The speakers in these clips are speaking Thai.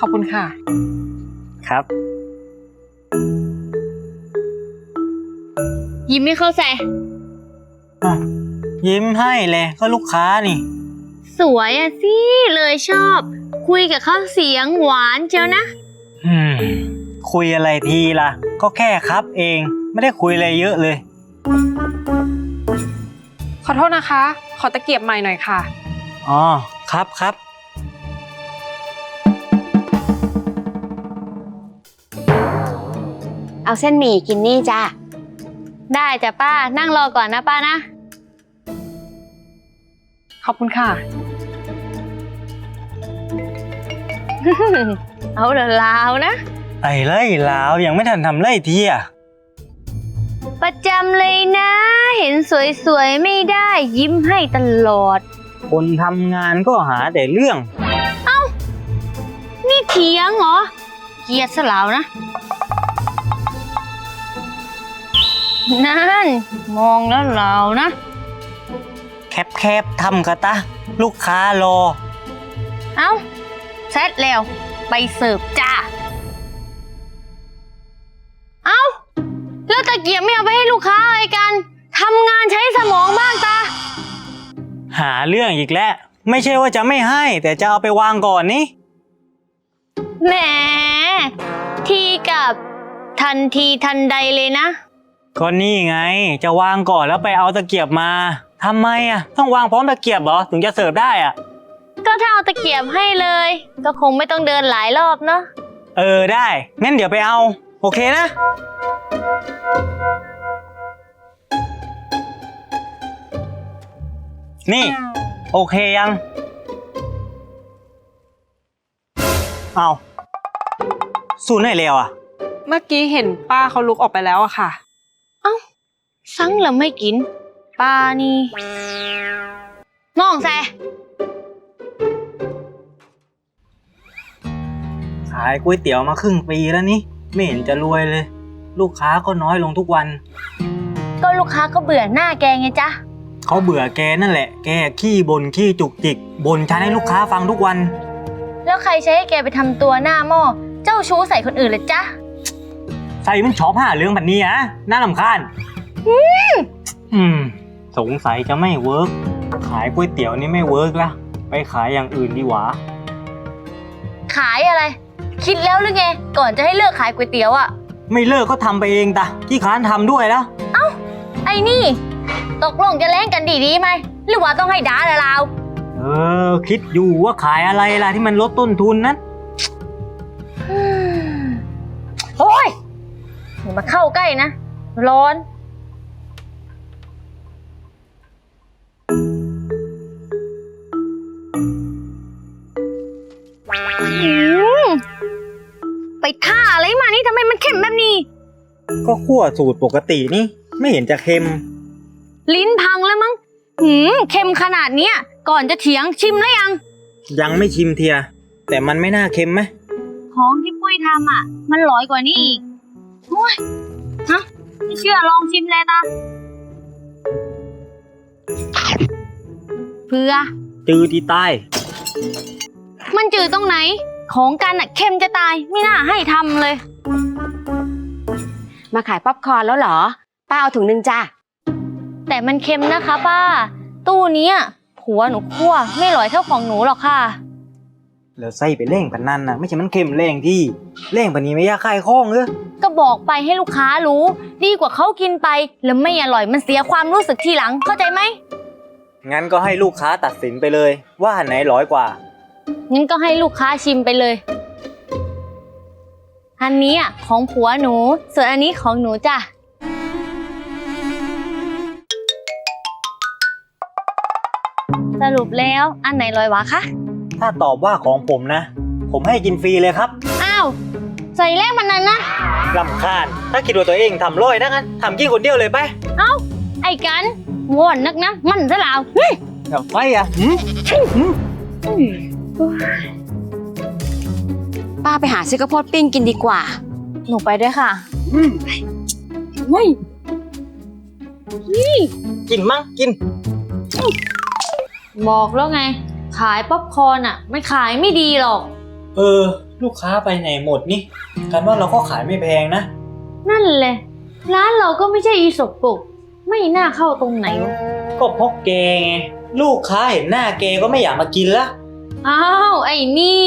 ขอบคุณค่ะ ครับ ยิ้มไม่เข้าใจยิ้มให้เลยก็ลูกค้านี่ สวยอะสิ เลยชอบ คุยกับเขาเสียงหวานเจียวนะ อืม คุยอะไรทีล่ะ ก็แค่ครับเอง ไม่ได้คุยอะไรเยอะเลย ขอโทษนะคะ ขอตะเกียบใหม่หน่อยค่ะ อ๋อ ครับครับ เอาเส้นหมี่กินนี่จ้าได้จ้ะป้า นั่งรอก่อนนะป้านะ ขอบคุณค่ะ เอาเดี๋ยวลาวนะ ไอ้ไล่ลาวยังไม่ทันทำไล่ทีอะ ประจำเลยนะ เห็นสวยๆ ไม่ได้ยิ้มให้ตลอด คนทำงานก็หาแต่เรื่อง นี่เถียงเหรอ เกลียดสลาวนะ นั่น มองแล้วเหลาวนะแคบแคบๆทำกะตะ ลูกค้ารอ เอ้าเสร็จแล้ว ไปเสิร์ฟจ้า เอ้า แล้วตะเกียบไม่เอาไปให้ลูกค้าอะไรกันทำงานใช้สมองบ้างตา หาเรื่องอีกแล้ว ไม่ใช่ว่าจะไม่ให้ แต่จะเอาไปวางก่อนนี่ แหม ทีกับทันทีทันใดเลยนะ ก็นี่ไง จะวางก่อนแล้วไปเอาตะเกียบมาทำไมอะ ต้องวางพร้อมตะเกียบเหรอถึงจะเสิร์ฟได้อะ ก็ถ้าเอาตะเกียบให้เลย ก็คงไม่ต้องเดินหลายรอบเนาะเออได้ งั้นเดี๋ยวไปเอา โอเคนะ นี่ โอเคยัง เอาสูนย์ไหนแล้วอะ เมื่อกี้เห็นป้าเขาลุกออกไปแล้วอะค่ะ สั่งแล้วไม่กินปลานี่น้องแซขายก๋วยเตี๋ยวมาครึ่งปีแล้วนี่ไม่เห็นจะรวยเลย ลูกค้าก็น้อยลงทุกวัน ก็ลูกค้าก็เบื่อหน้าแกไงจ๊ะเขาเบื่อแกนั่นแหละ แกขี้บนขี้จุกจิกบ่นฉันให้ลูกค้าฟังทุกวัน แล้วใครใช้ให้แกไปทำตัวหน้าหม้อเจ้าชู้ใส่คนอื่นเลยจ๊ะ ใส่มันชอบหาเรื่องแบบนี้อะน่าลำคาญ อืม สงสัยจะไม่เวิร์กขายก๋วยเตี๋ยวนี่ไม่เวิร์กละไปขายอย่างอื่นดีกว่า ขายอะไร คิดแล้วหรือไง ก่อนจะให้เลิกขายก๋วยเตี๋ยวอะไม่เลิกก็ทำไปเองตะขี้ค้านทำด้วยแล้วไอ้นี่ ตกลงจะเล่นกันดีๆไหม หรือว่าต้องให้ด่าละลาวเออ คิดอยู่ว่าขายอะไรล่ะที่มันลดต้นทุนนั้น โอ้ยอย่ามาเข้าใกล้นะ ร้อน ก็ขั้วสูตรปกตินี่ ไม่เห็นจะเค็ม ลิ้นพังแล้วมั้งหืมเค็มขนาดเนี้ยก่อนจะเถียงชิมแล้วยัง ยังไม่ชิมเทีย แต่มันไม่น่าเค็มไหมของที่ปุ้ยทำอะ มันร้อยกว่านี้อีกโอ้ยฮะไม่เชื่อลองชิมเลยตาเพื่อ จือที่ใต้มันจืดตรงไหน ของกันอะเค็มจะตายไม่น่าให้ทำเลย มาขายป๊อปคอร์นแล้วเหรอ ป้าเอาถุงหนึ่งจ้าแต่มันเค็มนะคะ ป้า ตู้เนี้ยผัวหนูคั่วไม่อร่อยเท่าของหนูหรอกค่ะ แล้วใส่ไปเร่งพันนันนะไม่ใช่มันเค็มแรงที่เร่งพันนี้ไม่ยากคายข้องเออก็บอกไปให้ลูกค้ารู้ ดีกว่าเขากินไป แล้วไม่อร่อยมันเสียความรู้สึกทีหลังเข้าใจไหมงั้นก็ให้ลูกค้าตัดสินไปเลย ว่าอันไหนร้อยกว่างั้นก็ให้ลูกค้าชิมไปเลย อันนี้อะของผัวหนู ส่วนอันนี้ของหนูจ้ะ สรุปแล้วอันไหนลอยวะคะ ถ้าตอบว่าของผมนะ ผมให้กินฟรีเลยครับอ้าว ใส่แรกมันนั้นนะ ลำคาญ ถ้าคิดว่าตัวเองทำร้อยนะงั้นทำกินคนเดียวเลยไปไอ้กันว่อนนักนะ มันซะแล้วหึอย่าไปอะหืมหืม ป้าไปหาซื้อกระโพดปิ้งกินดีกว่า หนูไปด้วยค่ะกินมั้งกิน บอกแล้วไง ขายป๊อปคอร์นอะ ไม่ขายไม่ดีหรอก เออ ลูกค้าไปไหนหมดนี่กันว่าเราก็ขายไม่แพงนะ นั่นแหละ ร้านเราก็ไม่ใช่อีสกปรกไม่น่าเข้าตรงไหนวะก็เพราะแกไงลูกค้าเห็นหน้าแกก็ไม่อยากมากินละ อ้าว ไอ้นี่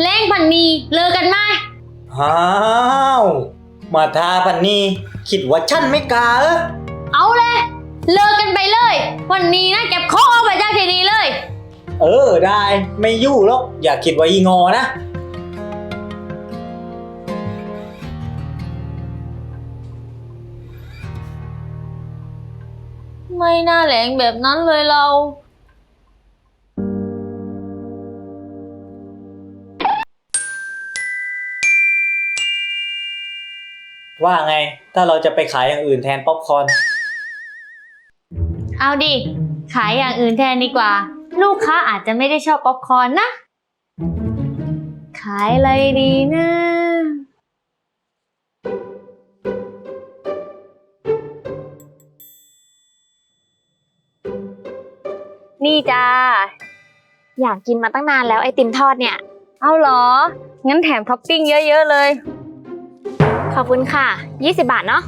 แรงพันนีเลิกกันไหมอ้าวมาทาปันนี่คิดว่าฉันไม่กล้าเออเอาเลย เลิกกันไปเลย วันนี้นะเก็บของออกไปจากที่นี่เลย เออได้ไม่ยู่หรอกอย่าคิดว่าอีงอนะไม่น่าแหลงแบบนั้นเลยเรา ว่าไง ถ้าเราจะไปขายอย่างอื่นแทนป๊อปคอร์นเอาดิ ขายอย่างอื่นแทนดีกว่า ลูกค้าอาจจะไม่ได้ชอบป๊อปคอร์นนะ ขายอะไรดีนะ นี่จ้า อยากกินมาตั้งนานแล้วไอติมทอดเนี่ย เอาเหรอ งั้นแถมท็อปปิ้งเยอะ ๆ เลย ขอบคุณค่ะ 20 บาทเนาะ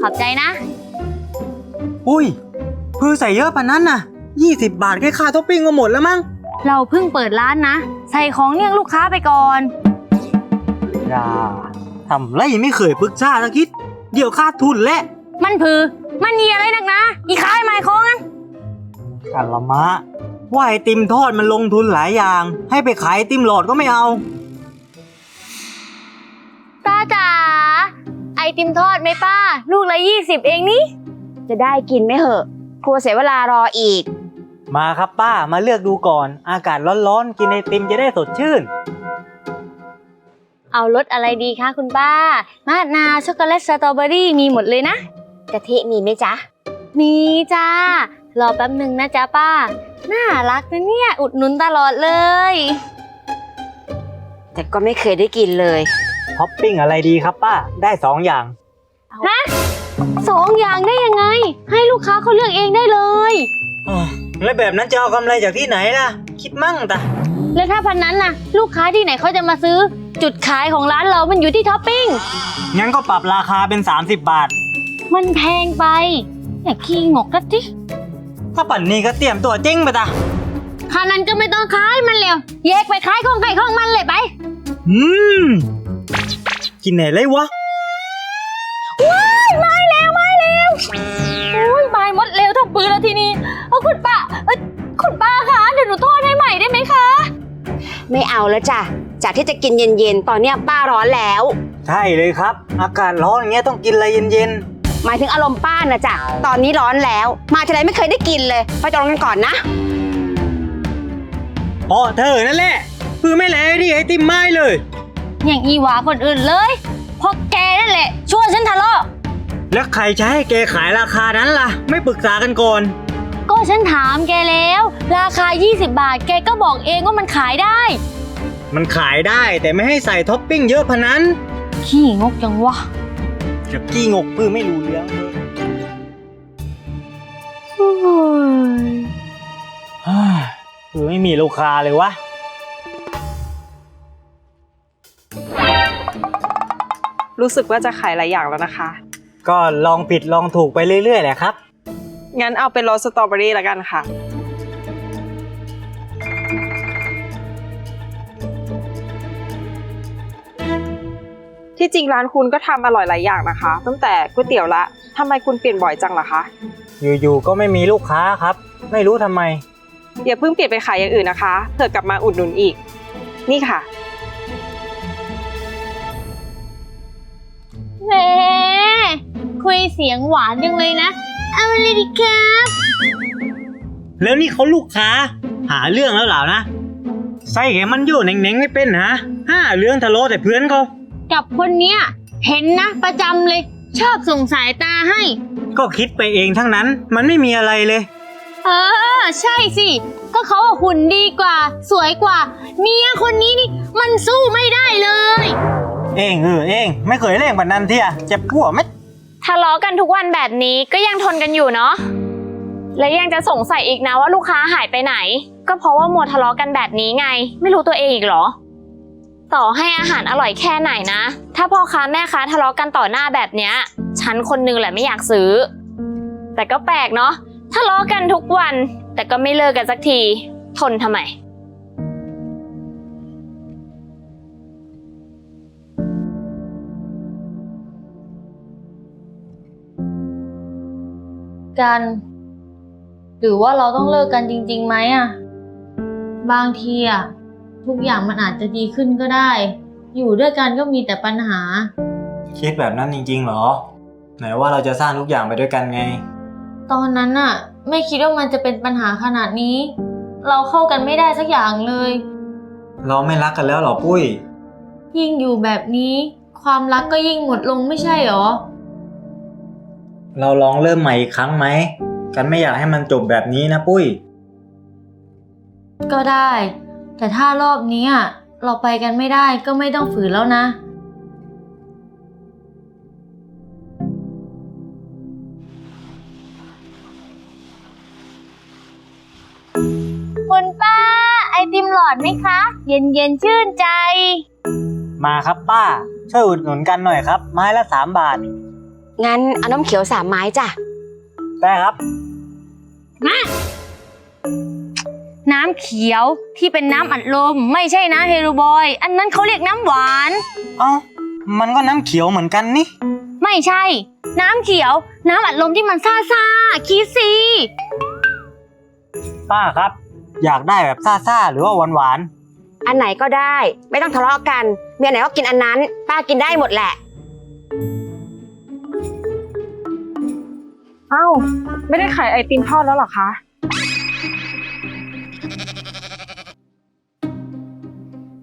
ขอบใจนะ อุ้ยคือใส่เยอะปะนั้นน่ะ 20 บาทแค่ค่าท็อปปิ้งก็หมดแล้วมั้ง เราเพิ่งเปิดร้านนะ ใส่ของเรียกลูกค้าไปก่อนอย่าทำไรไม่เคยปรึกษาสักคิด เดี๋ยวขาดทุนและมันพือ มันมีอะไรนักนะอีขายไม้ของงั้นกันละมะ ว่าไอติมทอดมันลงทุนหลายอย่าง ให้ไปขายไอติมหลอดก็ไม่เอา ป้าจ๋าไอติมทอดไหมป้า ลูกละยี่สิบเองนี่จะได้กินไหมเหอะกลัวเสียเวลารออีก มาครับป้ามาเลือกดูก่อน อากาศร้อนๆ กินไอติมจะได้สดชื่น เอารสอะไรดีคะคุณป้ามาดนาวช็อกโกแลตสตรอเบอรี่มีหมดเลยนะกะทิมีไหมจ๊ะ มีจ้ารอแป๊บหนึ่งนะจ๊ะป้า น่ารักนะเนี่ย อุดหนุนตลอดเลย แต่ก็ไม่เคยได้กินเลย ท็อปปิ้งอะไรดีครับป้า ได้สองอย่างสองอย่างได้ยังไง ให้ลูกค้าเขาเลือกเองได้เลยอ้าวแล้วแบบนั้นจะเอากำไรจากที่ไหนล่ะ คิดมั่งตะแล้วถ้าพันนั้นน่ะ ลูกค้าที่ไหนเขาจะมาซื้อ จุดขายของร้านเรามันอยู่ที่ท็อปปิ้ง งั้นก็ปรับราคาเป็น 30 บาท มันแพงไปอย่าขี้งกนะจิถ้าปั่นนี้ก็เตรียมตัวจริงไปตะค่านั้นก็ไม่ต้องขายมันแล้วแยกไปขายของใครของมันเลยไป อืม กินไหนเลยวะไม่แล้วไม่แล้วโอ้ยไม่หมดเร็วทั้งปืนแล้วทีนี้เอาคุณป้าเอ้ยคุณป้าคะเดี๋ยวหนูทอดให้ใหม่ได้ไหมคะ ไม่เอาแล้วจ้ะ จากที่จะกินเย็นๆ ตอนเนี้ยป้าร้อนแล้ว ใช่เลยครับ อากาศร้อนอย่างเงี้ยต้องกินอะไรเย็นหมายถึงอารมณ์ป้านะจ้ะ ตอนนี้ร้อนแล้ว มาทีไรไม่เคยได้กินเลยไปจองกันก่อนนะๆเพราะเธอนั่นแหละ คือไม่แลดิไอติมไม่เลย อย่างอีหวาคนอื่นเลยเพราะแกนั่นแหละชวนฉันทะเลาะ แล้วใครจะให้แกขายราคานั้นล่ะ ไม่ปรึกษากันก่อน ก็ฉันถามแกแล้ว ราคา 20 บาท แกก็บอกเองว่ามันขายได้ มันขายได้แต่ไม่ให้ใส่ท็อปปิ้งเยอะพะนั้นขี้งกจังวะจะกี้งกปื้อไม่รู้เรื่องเลยโอ้ยเฮ้ยคือไม่มีลูกค้าเลยวะ รู้สึกว่าจะขายหลายอย่างแล้วนะคะ ก็ลองผิดลองถูกไปเรื่อยๆแหละครับ งั้นเอาเป็นรสสตรอเบอรี่แล้วกันค่ะ ที่จริงร้านคุณก็ทำอร่อยหลายอย่างนะคะ ตั้งแต่ก๋วยเตี๋ยวละทำไมคุณเปลี่ยนบ่อยจังล่ะคะ อยู่ๆก็ไม่มีลูกค้าครับ ไม่รู้ทำไม อย่าเพิ่งเปลี่ยนไปขายอย่างอื่นนะคะ เผื่อกลับมาอุดหนุนอีก นี่ค่ะ แหมคุยเสียงหวานจังเลยนะ เอาเลยดิครับ แล้วนี่เขาลูกค้า หาเรื่องแล้วเหรอนะใส่แกมันอยู่เน่งๆไม่เป็นฮะห้าเรื่องทะเลาะแต่เพื่อนเขากับคนเนี้ยเห็นนะประจำเลย ชอบส่งสายตาให้ ก็คิดไปเองทั้งนั้น มันไม่มีอะไรเลย เออ ใช่สิ ก็เขาอะหุ่นดีกว่า สวยกว่า เมียคนนี้นี่ มันสู้ไม่ได้เลย เองเออเองไม่เคยเล่นแบบนั้นเที่ยเจ็บปวดไหมทะเลาะกันทุกวันแบบนี้ก็ยังทนกันอยู่เนาะและยังจะสงสัยอีกนะว่าลูกค้าหายไปไหน ก็เพราะว่ามัวทะเลาะกันแบบนี้ไง ไม่รู้ตัวเองอีกเหรอ ต่อให้อาหารอร่อยแค่ไหนนะ ถ้าพ่อค้าแม่ค้าทะเลาะกันต่อหน้าแบบเนี้ยฉันคนนึงแหละไม่อยากซื้อ แต่ก็แปลกเนาะทะเลาะกันทุกวัน แต่ก็ไม่เลิกกันสักที ทนทำไม กัน หรือว่าเราต้องเลิกกันจริงๆไหมอะบางทีอะทุกอย่างมันอาจจะดีขึ้นก็ได้ อยู่ด้วยกันก็มีแต่ปัญหา คิดแบบนั้นจริงๆเหรอ ไหนว่าเราจะสร้างทุกอย่างไปด้วยกันไง ตอนนั้นอะไม่คิดว่ามันจะเป็นปัญหาขนาดนี้ เราเข้ากันไม่ได้สักอย่างเลย เราไม่รักกันแล้วเหรอปุ้ย ยิ่งอยู่แบบนี้ ความรักก็ยิ่งหมดลงไม่ใช่หรอ เราลองเริ่มใหม่อีกครั้งไหม กันไม่อยากให้มันจบแบบนี้นะปุ้ย ก็ได้ แต่ถ้ารอบนี้อะเราไปกันไม่ได้ก็ไม่ต้องฝืนแล้วนะ คุณป้า ไอติมหลอดไหมคะ เย็นเย็นๆชื่นใจ มาครับป้า ช่วยอุดหนุนกันหน่อยครับ ไม้ละสามบาท งั้นเอาน้ำเขียวสามไม้จ้ะ ได้ครับ น้ำเขียวที่เป็นน้ำอัดลม ไม่ใช่นะเฮโรบอย อันนั้นเขาเรียกน้ำหวาน เอ้า มันก็น้ำเขียวเหมือนกันนี่ ไม่ใช่ น้ำเขียว น้ำอัดลมที่มันซ่าซ่าๆคีซีป้าครับ อยากได้แบบซ่าๆหรือว่าหวานอันไหนก็ได้ ไม่ต้องทะเลาะกัน เมียไหนก็กินอันนั้น ป้ากินได้หมดแหละ เอ้าไม่ได้ขายไอติมทอดแล้วเหรอคะ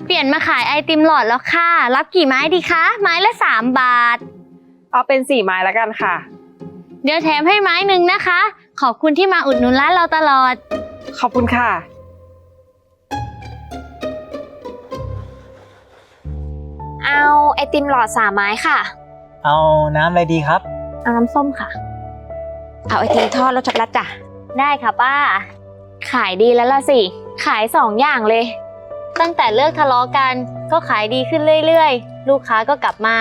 เปลี่ยนมาขายไอติมหลอดแล้วค่ะ รับกี่ไม้ดีคะ ไม้ละ 3 บาท เอาเป็นสี่ไม้แล้วกันค่ะ เดี๋ยวแถมให้ไม้หนึ่งนะคะ ขอบคุณที่มาอุดหนุนร้านเราตลอด ขอบคุณค่ะ เอาไอติมหลอดสามไม้ค่ะๆเอาน้ำอะไรดีครับ เอาน้ำส้มค่ะ เอาไอติมทอดรสช็อกโกแลตจ้ะ ได้ค่ะป้า ขายดีแล้วล่ะสิ ขายสองอย่างเลย ตั้งแต่เลิกทะเลาะกันก็ขายดีขึ้นเรื่อยๆ ลูกค้าก็กลับมา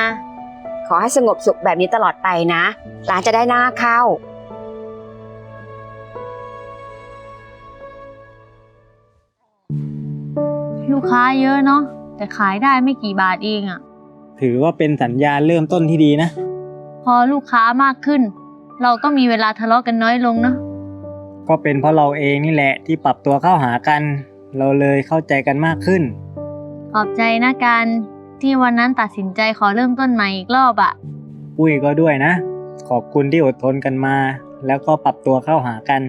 ขอให้สงบสุขแบบนี้ตลอดไปนะร้านจะได้หน้าเข้า ลูกค้าเยอะเนาะแต่ขายได้ไม่กี่บาทเองอะถือว่าเป็นสัญญาณเริ่มต้นที่ดีนะ พอลูกค้ามากขึ้น เราก็มีเวลาทะเลาะกันน้อยลงเนาะก็เป็นเพราะเราเองนี่แหละที่ปรับตัวเข้าหากัน เราเลยเข้าใจกันมากขึ้น ขอบใจนะกันที่วันนั้นตัดสินใจขอเริ่มต้นใหม่อีกรอบอะปุ้ยก็ด้วยนะ ขอบคุณที่อดทนกันมา แล้วก็ปรับตัวเข้าหากัน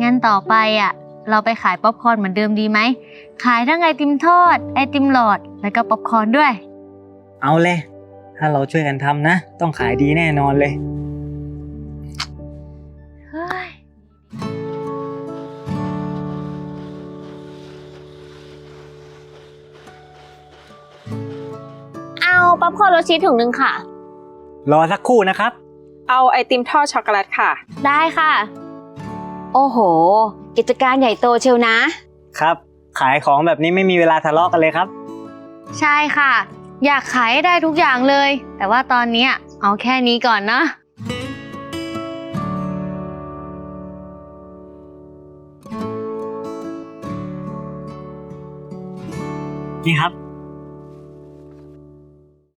งั้นต่อไปอะเราไปขายป๊อปคอร์นเหมือนเดิมดีไหม ขายทั้งไอติมทอด ไอติมหลอด แล้วก็ป๊อปคอร์นด้วย เอาเลย ถ้าเราช่วยกันทำนะ ต้องขายดีแน่นอนเลย ป๊อปคอร์นรสชีสถุงหนึ่งค่ะ รอสักครู่นะครับ เอาไอติมทอดช็อกโกแลตค่ะ ได้ค่ะ โอ้โห กิจการใหญ่โตเชียวนะ ครับ ขายของแบบนี้ไม่มีเวลาทะเลาะกันเลยครับ ใช่ค่ะ อยากขายให้ได้ทุกอย่างเลย แต่ว่าตอนเนี้ยเอาแค่นี้ก่อนนะ นี่ครับ